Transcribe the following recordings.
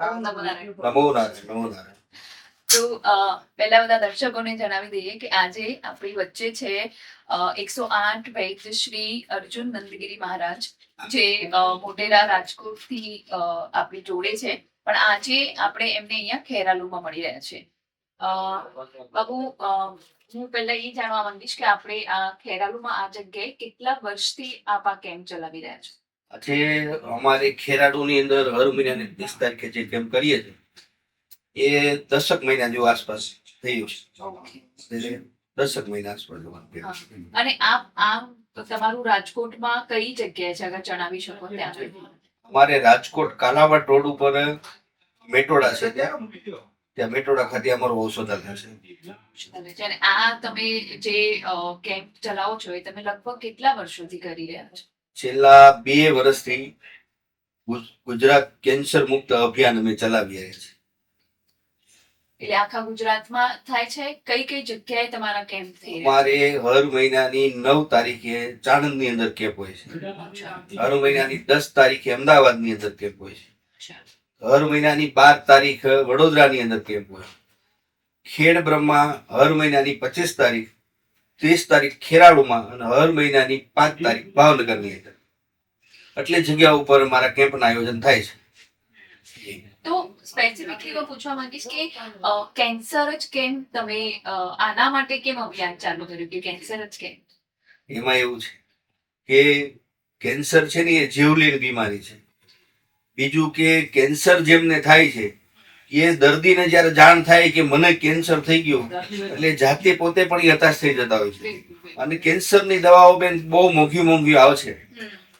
નમો નારાયણ. નમો નારાયણ તો પહેલા બધા દર્શકોને જણાવી દઈએ કે આજે આપણી વચ્ચે છે એકસો આઠ વૈદ્ય શ્રી અર્જુન નંદગીરી મહારાજ જે મોટેરા રાજકોટથી આપણી જોડે છે. પણ આજે આપણે એમને અહીંયા ખેરાલુમાં મળી રહ્યા છે. અ, બાબુ હું પહેલા એ જાણવા માંગીશ કે આપણે આ ખેરાલુમાં આ જગ્યાએ કેટલા વર્ષથી આપ આ કેમ્પ ચલાવી રહ્યા છો? આજે અમારે ખેરાડુની અંદર હર મહિનાની ત્રીસ તારીખે જે કેમ્પ કરીએ છીએ એ દશક મહિના જેવું આસપાસ થયું છે. દશક મહિના આસપાસ. અને આપ આમ તમારું રાજકોટમાં કઈ જગ્યાએ છે? અગર જણાવી શકો ત્યાં અમારે રાજકોટ કાલાવડ રોડ ઉપર મેટોડા છે ત્યાં. ત્યાં મેટોડા ખાતે અમારો છે. અને આ તમે જે કેમ્પ ચલાવો છો એ તમે લગભગ કેટલા વર્ષોથી કરી રહ્યા છો? છેલ્લા બે વર્ષથી ગુજ- ગુજરાત કેન્સર મુક્ત અભિયાન અમે ચલાવી રહ્યા છીએ. એટલે આખા ગુજરાતમાં થાય છે? કઈ કઈ જગ્યાએ તમારા કેમ્પ થઈ અમારે હર મહિનાની નવ તારીખે ચાણંદની અંદર કેમ્પ હોય છે. છે? હર મહિનાની દસ તારીખે અમદાવાદની અંદર કેમ્પ હોય છે. હર મહિનાની બાર તારીખ વડોદરાની અંદર કેમ્પ હોય ખેડ બ્રહ્મા હર મહિનાની પચીસ તારીખ ત્રીસ તારીખ ખેરાળુમાં અને હર મહિનાની પાંચ તારીખ ભાવનગરની અંદર. એટલે જગ્યા ઉપર મારા કેમ્પનું આયોજન થાય છે. તો સ્પેસિફિકલી હું પૂછવા માંગીશ કે કેન્સર જ કેમ તમે આના માટે કેમ અભિયાન ચાલુ કર્યું કે કેન્સર જ કેમ? એમાં એવું છે કે કેન્સર છે ને એ જીવલેણ બીમારી છે. બીજું કે કેન્સર જેમને થાય છે એ દર્દીને જ્યારે જાણ થાય કે મને કેન્સર થઈ ગયું એટલે જાતે પોતે પણ એ હતાશ થઈ જતા હોય છે. અને કેન્સરની દવાઓ બેન બહુ મોંઘી મોંઘી આવશે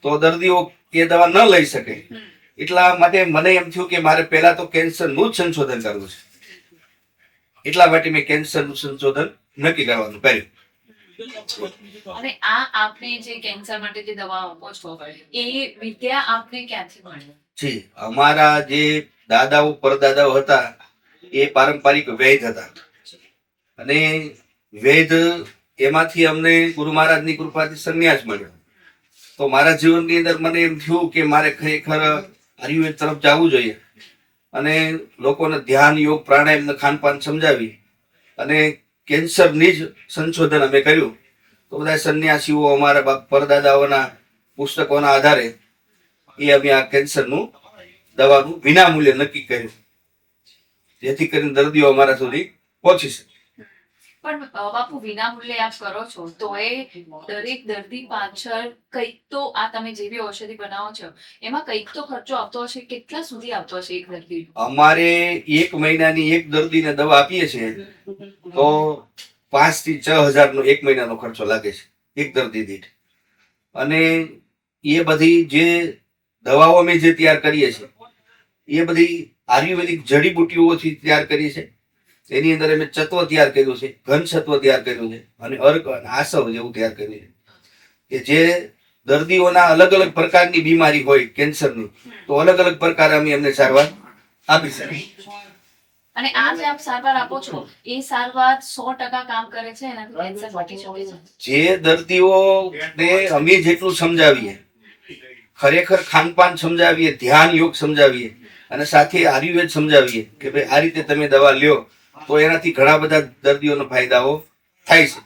તો દર્દીઓ એ દવા ન લઈ શકે. એટલા માટે મને એમ થયું કે મારે પહેલા તો કેન્સરનું જ સંશોધન કરવું છે. એટલા માટે મેં કેન્સરનું સંશોધન નક્કી કરવાનું કર્યું અને આ આપણે જે કેન્સર માટે જે દવા આપો છો એ વિદ્યા આપને ક્યાંથી મળી? જી અમારા જે દાદાઓ, પરદાદાઓ હતા, એ પારંપરિક વૈદ હતા. અને વૈદ એમાંથી અમને ગુરુ મહારાજની કૃપાથી સંન્યાસ મળ્યો. તો મારા જીવનની અંદર મને એમ થયું કે મારે ખરેખર આયુર્વેદ તરફ જવું જોઈએ. અને લોકોને ધ્યાન, યોગ પ્રાણાયામને ખાનપાન સમજાવી અને કેન્સરની જ સંશોધન અમે કર્યું. તો બધા સંન્યાસીઓ અમારા પરદાદાઓના પુસ્તકોના આધારે એ અમે આ કેન્સરનું દવાનું વિનામૂલ્યે નક્કી કર્યું. જેથી કરીને દર્દીઓ અમારા સુધી પહોંચી શકે. પણ બાપુ વિનામૂલ્યે આપ કરો છો તો એ દરેક દર્દી પાછળ કંઈક તો આ તમે જે બી ઔષધિ બનાવો છો એમાં કંઈક તો ખર્ચો આવતો હશે કેટલા સુધી આવતો હશે એક દર્દી? અમારે એક મહિનાની એક દર્દીને દવા આપીએ છીએ તો પાંચથી છ હજારનો એક મહિનાનો ખર્ચો લાગે છે એક દર્દી દીઠ. અને એ બધી જે દવાઓ અમે જે તૈયાર કરીએ છીએ એ બધી આયુર્વેદિક જડીબુટીઓથી તૈયાર કરી છે. તેની અંદર અમે ચત્વ તૈયાર કર્યું છે ઘન સત્વ તૈયાર કર્યું છે અને અર્ક આસવ જેવું તૈયાર કર્યું છે. કે જે દર્દીઓના અલગ અલગ પ્રકારની બીમારી હોય કેન્સરની તો અલગ અલગ પ્રકારે અમે એમને સારવાર આપી શકીએ. અને આ જે આપ સારવાર આપો છો એ સારવાર સો ટકા કામ કરે છે એનાથી કેન્સર મટી શકે છે. જે દર્દીઓને અમે જેટલું સમજાવીએ ખરેખર ખાનપાન સમજાવીએ ધ્યાન યોગ સમજાવીએ અને સાથે આયુર્વેદ સમજાવીએ કે ભાઈ આ રીતે તમે દવા લ્યો, તો એનાથી ઘણા બધા દર્દીઓનો ફાયદાઓ થાય છે.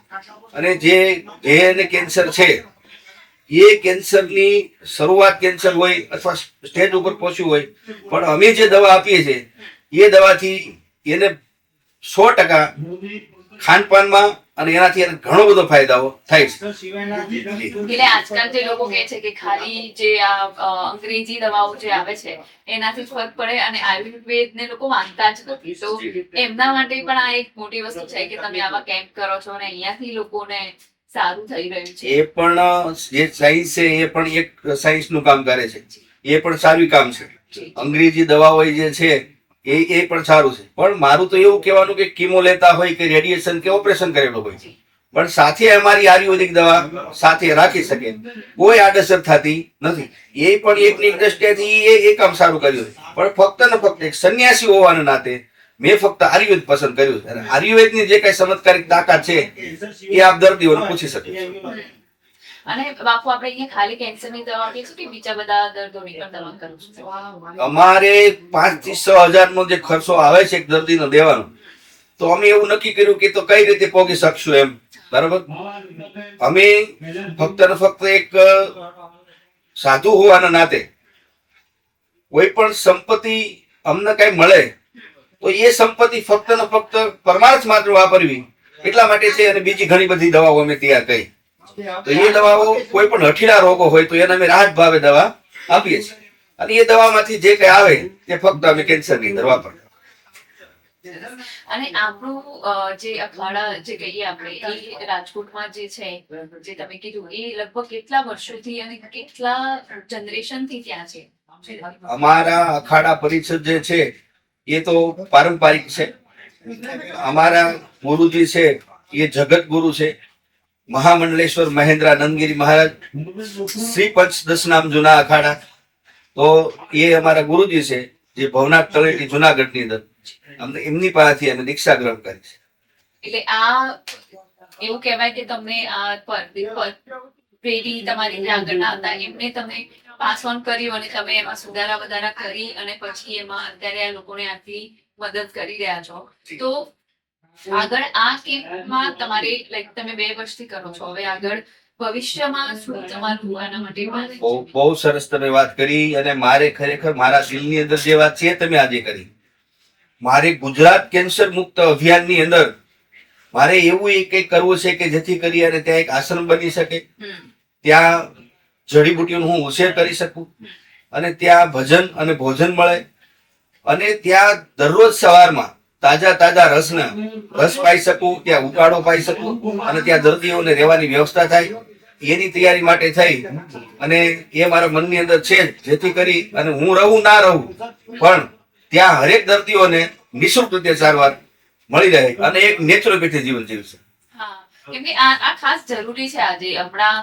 અને જે જેને કેન્સર છે, એ કેન્સરની શરૂઆત કેન્સર હોય અથવા સ્ટેજ ઉપર પહોંચ્યું હોય, પણ અમે જે દવા આપીએ છીએ, એ દવાથી એને સો ટકા ખાનપાનમાં અને એનાથી એને ઘણો બધો ફાયદાઓ થાય છે. એટલે આજકાલ જે લોકો કહે છે કે ખાલી જે આ અંગ્રેજી દવાઓ જે આવે છે એનાથી ફરક પડે અને આયુર્વેદ ને લોકો માનતા જ નથી. તો એમના માટે પણ આ એક મોટી વસ્તુ છે કે તમે આવા કેમ્પ કરો છો અને અહીંયાથી લોકોને સારું થઈ રહ્યું છે. એ પણ જે સાયન્સ છે એ પણ એક સાયન્સનું કામ કરે છે. એ પણ સારું કામ છે. અંગ્રેજી દવાઓ જે છે એ એ પણ સારું છે. પણ મારું તો એવું કહેવાનું કે કીમો લેતા હોય કે રેડિયેશન કે ઓપરેશન કરેલું હોય. પણ સાથે અમારી આયુર્વેદિક દવા સાથે રાખી શકે. કોઈ આડઅસર થતી નથી. એ પણ એકની દ્રષ્ટિએથી એ એ કામ સારું કર્યું પણ ફક્ત ને ફક્ત એક સંન્યાસી હોવાના નાતે મેં ફક્ત આયુર્વેદ પસંદ કર્યું આયુર્વેદની જે કઈ ચમત્કારિક તાકાત છે એ આપ દર્દીઓને પૂછી શકે છો. અને બાપુ, આપણે અહીંયા ખાલી કેન્સરની દવા આપીશું કે બીજા બધા દર્દોની પણ દવા કરું અમારે પાંચથી છ હજાર નો જે ખર્ચો આવે છે દર્દીનો દેવાનો, તો અમે એવું નક્કી કર્યું કે તો કઈ રીતે પોગી શકશું એમ. બરાબર? અમે ફક્ત ને ફક્ત એક સાધુ હોવાના નાતે કોઈ પણ સંપત્તિ અમને કઈ મળે, તો એ સંપત્તિ ફક્ત ને ફક્ત પરમાર્થ માત્ર વાપરવી, એટલા માટે છે અને બીજી ઘણી બધી દવાઓ અમે તૈયાર કરી તો એ દવાઓ કોઈ પણ હઠીલા રોગો હોય તો એને અમે રાહત ભાવે દવા આપીએ છીએ. અને એ દવામાંથી જે કઈ આવે તે ફક્ત અમે કેન્સરની અંદર વાપરીએ. અને આપણું જે અખાડા જે કહીએ આપણે એ રાજકોટમાં જે છે જે તમે કીધું એ લગભગ કેટલા વર્ષોથી અને કેટલા જનરેશનથી ત્યાં છે? અમારા અખાડા પરિષદ જે છે એ તો પારંપરિક છે. અમારા ગુરુજી છે એ જગત ગુરુ છે. મહામંડલેશ્વર મહેન્દ્ર નંદગીરી મહારાજ, શ્રી પંચદશ નામ જૂના અખાડા. તો એ અમારા ગુરુજી છે, જે ભવનાથ તળેટી જુનાગઢની અંદર. અમને એમની પાસેથી અમે દીક્ષા ગ્રહણ કરી છે. એટલે આ એવું કહેવાય કે તમને આ પર- પેઢી તમારી આગળના હતા. એમને તમે પાસ ઓન કર્યું અને તમે એમાં સુધારા વધારા કરી અને પછી એમાં અત્યારે આ લોકોને આટલી મદદ કરી રહ્યા છો. તો આગળ આ કેમ્પમાં તમારે લાઈક તમે બે વર્ષથી કરો છો. હવે આગળ ભવિષ્યમાં શું તમારું આના માટે બહુ બહુ સરસ તમે વાત કરી અને મારે ખરેખર મારા દિલની અંદર જે વાત છે તમે આજે કરી. મારે ગુજરાત કેન્સર મુક્ત અભિયાનની અંદર મારે એવું એક કંઈક કરવું છે કે જેથી કરી અને ત્યાં એક આશ્રમ બની શકે. ત્યાં જડીબુટીઓનો હું ઉછેર કરી શકું. અને ત્યાં ભજન અને ભોજન મળે. અને ત્યાં દરરોજ સવારમાં તાજા તાજા રસના રસ પાઈ શકું ત્યાં ઉકાળો પાઈ શકું અને ત્યાં દર્દીઓને રહેવાની વ્યવસ્થા થાય. એની તૈયારી માટે થઈ અને એ મારા મનની અંદર છે જેથી કરી અને હું રહું ના રહું પણ ત્યાં હરેક દર્દીઓને નિઃશુલ્ક રીતે સારવાર મળી રહે અને એક નેચરોપેથી જીવન જીવશે. હા કેમ કે આ આ ખાસ જરૂરી છે આજે. આપણા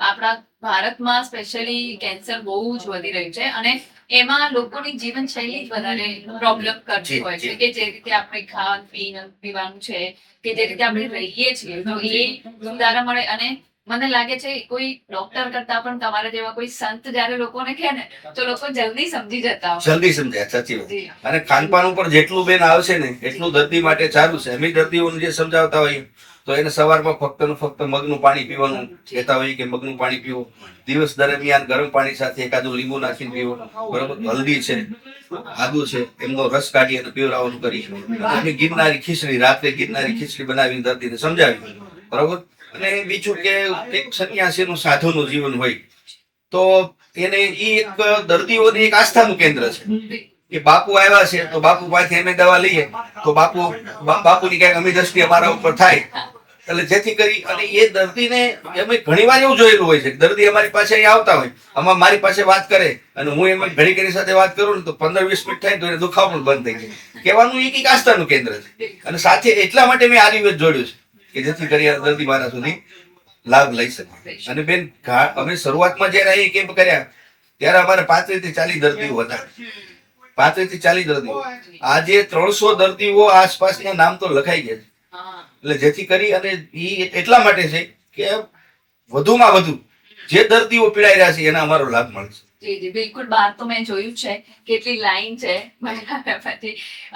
આપણા ભારતમાં સ્પેશિયલી કેન્સર બહુ જ વધી રહ્યું છે અને એમાં લોકોની જીવનશૈલી જ વધારે પ્રોબ્લેમ કરતી હોય છે કે જે રીતે આપણે ખાવાનું પીવાનું પીવાનું છે કે જે રીતે આપણે રહીએ છીએ તો એ સુધારા મળે અને મને લાગે છે કોઈ ડોક્ટર કરતા પણ તમારા જેવા કોઈ સંત જયારે લોકોને કહે ને તો લોકો જલ્દી સમજી જતા હોય. જલ્દી સમજાય સાચી વાત. અને ખાનપાન ઉપર જેટલું બેન આવશે ને એટલું દર્દી માટે સારું છે. અમે દર્દીઓને જે સમજાવતા હોય તો એને સવારમાં ફક્ત ને ફક્ત મગનું પાણી પીવાનું કહેતા હોઈએ કે મગનું પાણી પીવો. દિવસ દરમિયાન ગરમ પાણી સાથે એકાદું લીંબુ નાખીને પીવો. બરોબર હલ્દી છે આદુ છે એમનો રસ કાઢી અને પીવડાવવાનું કરી. ગિરનારી ખીચડી રાત્રે ગિરનારી ખીચડી બનાવીને દર્દીને સમજાવી. બરોબર? અને બીજું કે એક સંન્યાસીનું સાધુનું જીવન હોય, તો એને ઈ એક દર્દીઓની એક આસ્થાનું કેન્દ્ર છે. કે બાપુ આવ્યા છે, તો બાપુ પાસેથી અમે દવા લઈએ, તો બાપુ બાપુની કંઈક અમી દ્રષ્ટિ અમારા ઉપર થાય. એટલે જેથી કરી, અને એ દર્દીને અમે ઘણી વાર એવું જોયેલું હોય છે દર્દી અમારી પાસે અહીં આવતા હોય, આમાં મારી પાસે વાત કરે, અને હું એમાં ઘડી ઘડી સાથે વાત કરું ને તો પંદર વીસ મિનિટ થાય તો એને દુખાવો પણ બંધ થઈ જાય. કહેવાનું એક એક આસ્થાનું કેન્દ્ર છે. અને સાથે એટલા માટે મેં આયુર્વેદ જોડ્યું છે. કે જેથી કરી દર્દી મારા સુધી લાભ લઈ શકે. અને બેન અમે શરૂઆતમાં જયારે અહીં કેમ્પ કર્યા ત્યારે અમારે પાંત્રીસથી ચાલીસ દર્દીઓ હતા. પાંત્રીસથી ચાલીસ દર્દીઓ. આજે ત્રણસો દર્દીઓ આસપાસના નામ તો લખાઈ ગયા છે. એટલે જેથી કરી અને ઈ એટલા માટે છે કે વધુમાં વધુ જે દર્દીઓ પીડાઈ રહ્યા છે એના અમારો લાભ મળશે જી જી બિલકુલ બહાર તો મેં જોયું છે, કેટલી લાઈન છે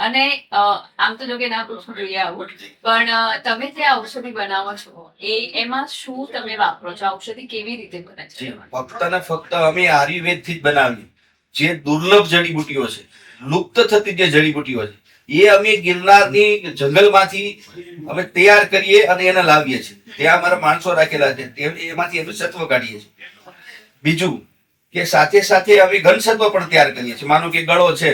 અને આમ તો જો ના પૂછવું જોઈએ આવું. પણ તમે જે ઔષધિ બનાવો છો, એ, એમાં શું તમે વાપરો છો? ઔષધિ કેવી રીતે બને છે? ફક્ત ને ફક્ત અમે આયુર્વેદથી જ બનાવીએ. જે દુર્લભ જડીબુટીઓ છે, લુપ્ત થતી જે જડીબુટીઓ છે, એ અમે ગિરનારની જંગલમાંથી અમે તૈયાર કરીએ અને એને લાવીએ છીએ. ત્યાં અમારા માણસો રાખેલા છે એમાંથી એનું સત્વ કાઢીએ છીએ. બીજું કે સાથે સાથે હવે ઘન સત્વ પણ તૈયાર કરીએ છીએ. માનો કે ગળો છે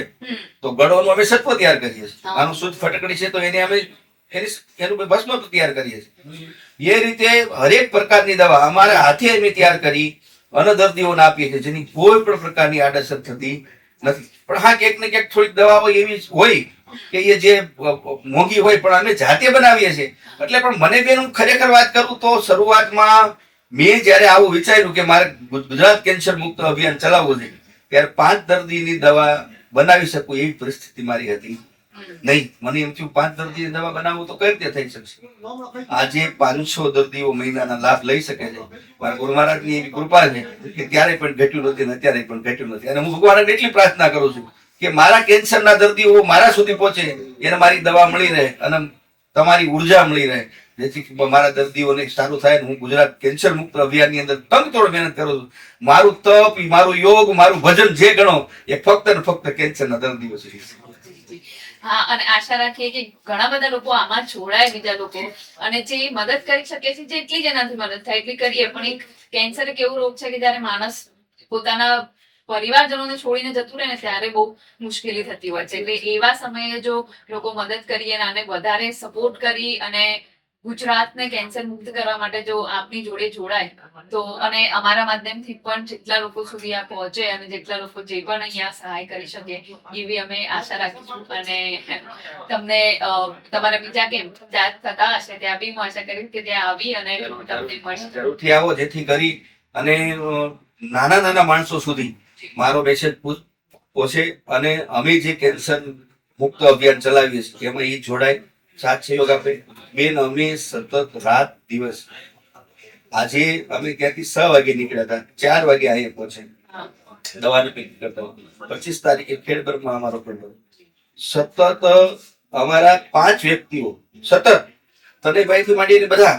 તો ગળોનું અમે સત્વ તૈયાર કરીએ છીએ. આનું શુદ્ધ ફટકડી છે તો એને અમે એની એનું ભસ્મ તૈયાર કરીએ છીએ. એ રીતે હરેક પ્રકારની દવા અમારા હાથે અમે તૈયાર કરી અને દર્દીઓને આપીએ છીએ જેની કોઈ પણ પ્રકારની આડઅસર થતી નથી. પણ હા ક્યાંક ને ક્યાંક થોડીક દવાઓ એવી હોય કે એ જે મોંઘી હોય પણ અમે જાતે બનાવીએ છીએ. એટલે પણ મને બેન હું ખરેખર વાત કરું તો શરૂઆતમાં મેં જ્યારે આવું વિચાર્યું કે મારે ગુજરાત કેન્સર મુક્ત અભિયાન ચલાવવું છે, ત્યારે પાંચ દર્દીની દવા બનાવી શકું એવી પરિસ્થિતિ મારી હતી. નહીં, મને એમ થયું, પાંચ દર્દીની દવા બનાવવું તો કઈ રીતે થઈ શકશે? આજે પાંચસો દર્દીઓ મહિનાના લાભ લઈ શકે છે. મારા ગુરુ મહારાજની એવી કૃપા છે કે ત્યારે પણ ઘટ્યું નથી અત્યારે પણ ઘટ્યું નથી. અને હું ભગવાનને એટલી પ્રાર્થના કરું છું કે મારા કેન્સરના દર્દીઓ મારા સુધી પહોંચે, એને મારી દવા મળી રહે અને તમારી ઊર્જા મળી રહે. જેથી મારા દર્દીઓને સારું થાય હું ગુજરાત કેન્સર મુક્ત અભિયાનની અંદર તનતોડ મહેનત કરું છું. મારું તપ મારું યોગ, મારું ભજન જે ગણો, એ ફક્ત ને ફક્ત કેન્સરના દર્દીઓ છે. હા, અને આશા રાખીએ કે ઘણા બધા લોકો આમાં જોડાય, બીજા લોકો. અને જે મદદ કરી શકે છે જેટલી જ એનાથી મદદ થાય, એટલી કરીએ. પણ એક કેન્સર એક એવો રોગ છે કે જ્યારે માણસ પોતાના પરિવારજનોને છોડીને જતું રહે ને ત્યારે બહુ મુશ્કેલી થતી હોય છે. એટલે એવા સમયે જો લોકો મદદ કરીએ અને વધારે સપોર્ટ કરી અને ગુજરાતને કેન્સર મુક્ત કરવા માટે જો આપની જોડે જોડાય તો અને અમારા માધ્યમથી પણ જેટલા લોકો સુધી આ પહોંચે અને જેટલા લોકો જે પણ અહીંયા સહાય કરી શકે એવી અમે આશા રાખીશું. અને તમને તમારા બીજા કેમ જાત થતા હશે ત્યાં બી હું આશા કરીશ કે ત્યાં આવી અને તમને મળશે. આવો જેથી કરી અને નાના નાના માણસો સુધી મારો મેસેજ પહોંચે અને અમે જે કેન્સર મુક્ત અભિયાન ચલાવીએ છીએ એમાં એ જોડાય. સાથ સહયોગ આપે. બેન અમે સતત રાત દિવસ આજે અમે ત્યાંથી છ વાગે નીકળ્યા હતા. ચાર વાગે અહીંયા પહોંચે. દવાને પેકિંગ કરતા. પચીસ તારીખે ખેડબર્ગમાં અમારો પડ્યો સતત અમારા પાંચ વ્યક્તિઓ સતત. તનેભાઈથી માંડીને બધા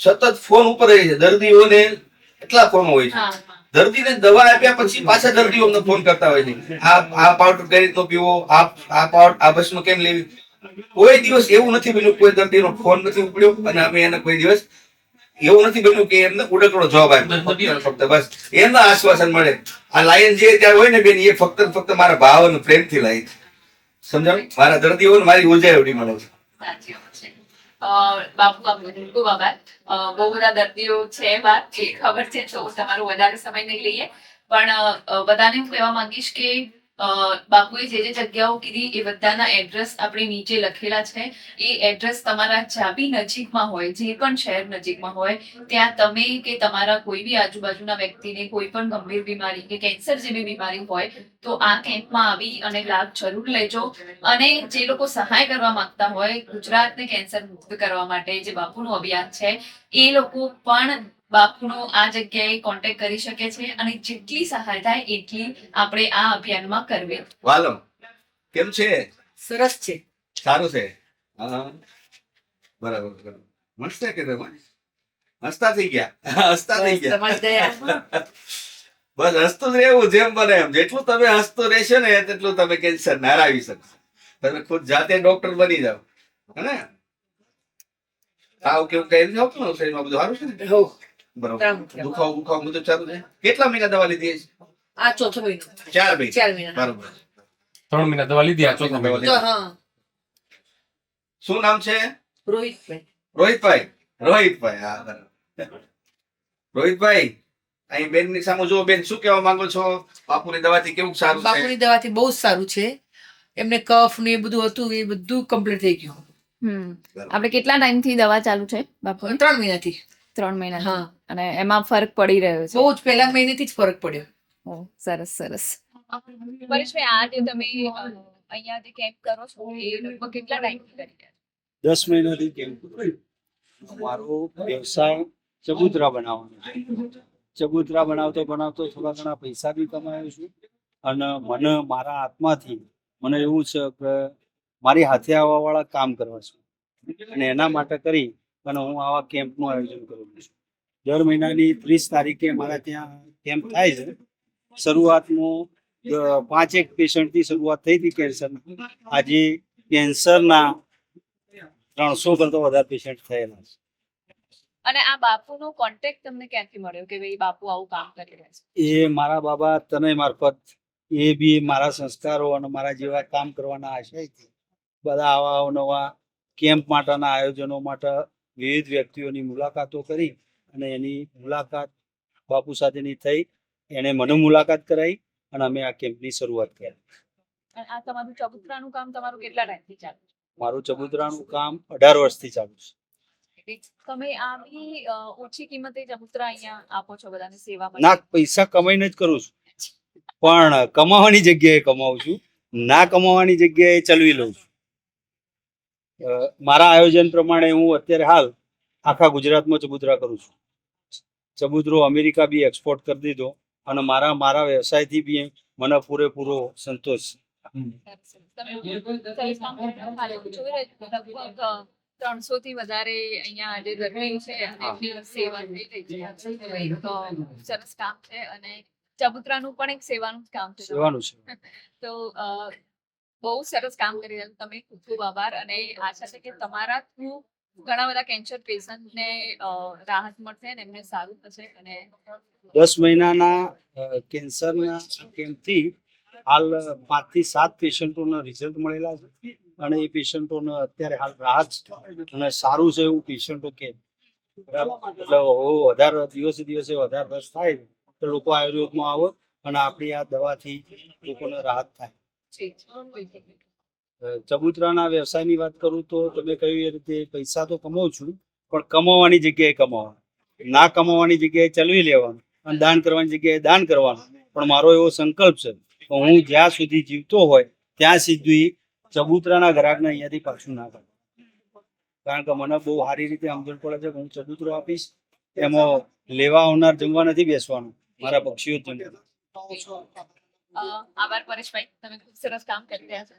સતત ફોન ઉપર રહે છે. દર્દીઓને એટલા ફોન હોય છે. દર્દીને દવા આપ્યા પછી પાછા દર્દીઓ અમને ફોન કરતા હોય છે. આ આ પાવડર કઈ રીતનો પીવો? આ આ પાવડર આ ભસ્મ કેમ લેવી? કોઈ દિવસ એવું નથી બન્યું કોઈ દર્દીનો ફોન નથી ઉપડ્યો અને અમે એને કોઈ દિવસ એવું નથી બન્યું કે એમને ઉડકડો જવાબ આપ્યો. ફક્ત બસ એમને આશ્વાસન મળે. આ લાયન જે ત્યાં હોય ને બેન એ ફક્ત ફક્ત મારા ભાવ અને પ્રેમથી લાઈ છે. સમજાવ મારા દર્દીઓને મારી ઊર્જા એવડી મળે છે. વાત બાપુ આભાર અ, બહુ બધા દર્દીઓ છે બહાર એ ખબર છે. તો તમારો વધારે સમય નહીં લઈએ. પણ બધાને હું કહેવા માંગીશ કે બાપુએ જે જે જગ્યાઓ કીધી એ બધાના એડ્રેસ આપણે નીચે લખેલા છે. એ એડ્રેસ તમારા ચાબી નજીકમાં હોય, જે પણ શહેર નજીકમાં હોય, ત્યાં તમે કે તમારા કોઈ બી આજુબાજુના વ્યક્તિને કોઈ પણ ગંભીર બીમારી કે કેન્સર જેવી બીમારી હોય, તો આ કેમ્પમાં આવી અને લાભ જરૂર લેજો. અને જે લોકો સહાય કરવા માંગતા હોય ગુજરાતને કેન્સર મુક્ત કરવા માટે જે બાપુનું અભિયાન છે, એ લોકો પણ બાપુનો આ જગ્યાએ કોન્ટેક્ટ કરી શકે છે અને જેટલી સહાય થાય એટલી આપણે આ અભિયાનમાં કરવી. વાલમ કેમ છે? સરસ છે. સારું છે? બરાબર બરાબર. મસ્ત કે તમે? હસતા થઈ ગયા. હસતા થઈ ગયા. બસ હસતું જ રહેવું જેમ બને એમ. જેટલું તમે હસતું રહેશો ને તેટલું તમે કેન્સર ને હરાવી શકશો. તમે ખુદ જાતે ડોક્ટર બની જાઓ. હે તાવ કેવું કઈ નથી આવતું ને શરીરમાં બધું સારું છે ને? બરોબર. ત્રણ. દુખાવો બધું ચાલુ છે? કેટલા મહિના દવા લીધી છે? આ ચોથો મહિનો. ચાર મહિના. ચાર મહિના. બરોબર. ત્રણ મહિના દવા લીધી આ ચોથો મહિનો. શું નામ છે? રોહિતભાઈ. રોહિતભાઈ. રોહિતભાઈ હા બરાબર. રોહિતભાઈ અહીં બેનની સામે જુઓ બેન શું કહેવા માંગો છો? બાપુની દવાથી કેવું સારું છે? બાપુની દવાથી બહુ સારું છે. એમને કફ ને એ બધું હતું એ બધું કમ્પ્લીટ થઈ ગયું. હમ. આપણે કેટલા ટાઈમથી દવા ચાલુ છે બાપુ ત્રણ મહિનાથી. ત્રણ મહિના હા. અને એમાં ફરક પડી રહ્યો બહુ જ પહેલા મહિનેથી જ ફરક પડ્યો. ઓ, સરસ સરસ. પરેશભાઈ આ જે તમે અહીંયા જે કેમ્પ કરો છો? એ લગભગ કેટલા ટાઈમથી કરી રહ્યા છો? દસ મહિનાથી કેમ મારો વ્યવસાય ચબૂતરા બનાવવાનો છે. ચબૂતરા બનાવતો બનાવતો થોડા ઘણા પૈસા બી કમાયો છું. અને મને મારા આત્માથી મને એવું છે કે મારી હાથે આવવા વાળા કામ કરવા છે. અને એના માટે કરી અને હું આવા કેમ્પનું આયોજન કરું છું. દર મહિનાની ત્રીસ તારીખે અમારા ત્યાં કેમ્પ થાય છે. શરૂઆતમાં પાંચેક પેશન્ટથી શરૂઆત થઈ હતી કેન્સરની આજે કેન્સરના ત્રણસો કરતા વધારે પેશન્ટ થયેલા છે. અને આ બાપુનો કોન્ટેક્ટ તમને ક્યાંથી મળ્યો કે ભાઈ બાપુ આવું કામ કરી રહ્યા છે? એ મારા બાબા તનય મારફત એ બી મારા સંસ્કારો અને મારા જેવા કામ કરવાના આશયથી બધા આવા અવનવા કેમ્પ માટેના આયોજનો માટે વિવિધ વ્યક્તિઓની મુલાકાતો કરી. અને એની મુલાકાત બાપુ સાથેની થઈ. એણે મને મુલાકાત કરાવી અને અમે આ કેમ્પની શરૂઆત કરી. આ તમારું ચબુતરાનું કામ તમારું કેટલા ટાઈમથી ચાલુ મારું ચબુતરાનું કામ અઢાર વર્ષથી ચાલુ છે. તમે આ ઓછી કિંમતે ચબુતરા અહીંયા આપો છો બધાને સેવા ના પૈસા કમાઈને જ કરું છું. પણ કમાવાની જગ્યાએ કમાઉં છું. ના કમાવાની જગ્યાએ ચલવી લઉં છું. મારા આયોજન પ્રમાણે હું અત્યારે હાલ આખા ગુજરાતમાં ચબુતરા કરું છું. ચબૂતરો અમેરિકા બી એક્સપોર્ટ કરી દીધો અને મારા મારા વ્યવસાયથી બી મને પૂરેપૂરો સંતોષ ત્રણસો થી વધારે અહીંયા આજે ગરમી છે અને સેવા થઈ રહી છે. તો સરસ કામ છે અને ચબુતરાનું પણ એક સેવાનું કામ છે. સેવાનું છે. તો અ, બહુ સરસ કામ કરી રહ્યા તમે ખૂબ ખૂબ આભાર અને આશા છે કે તમારા થ્રુ ઘણા બધા કેન્સર પેશન્ટને રાહત મળશે અને એમને સારું થશે અને દસ મહિનાના કેન્સરના કેમ્પથી હાલ પાંચથી સાત પેશન્ટોના રિઝલ્ટ મળેલા છે અને એ પેશન્ટોને અત્યારે હાલ રાહત અને સારું છે એવું પેશન્ટો કે બરાબર? એટલે વધારે દિવસે દિવસે વધારે રસ થાય તો લોકો આયુર્વેદમાં આવે અને આપણી આ દવાથી લોકોને રાહત થાય ચબૂતરાના વ્યવસાયની વાત કરું તો તમે કહ્યું એ રીતે પૈસા તો કમાઉં છું, પણ કમાવાની જગ્યાએ કમાવાનું. ના કમાવાની જગ્યાએ ચલવી લેવાનું અને દાન કરવાની જગ્યાએ દાન કરવાનું. પણ મારો એવો સંકલ્પ છે કે હું જ્યાં સુધી જીવતો હોય, ત્યાં સુધી ચબુતરાના ગ્રાહકને અહીંયાથી પાછું ના કરું કારણ કે મને બહુ સારી રીતે સમજણ પડે છે કે હું ચબુતરો આપીશ, એમાં લેવા આવનાર જમવા નથી બેસવાનું, મારા પક્ષીઓ જ આભાર પરેશભાઈ, તમે ખૂબ સરસ કામ કરી રહ્યા છો.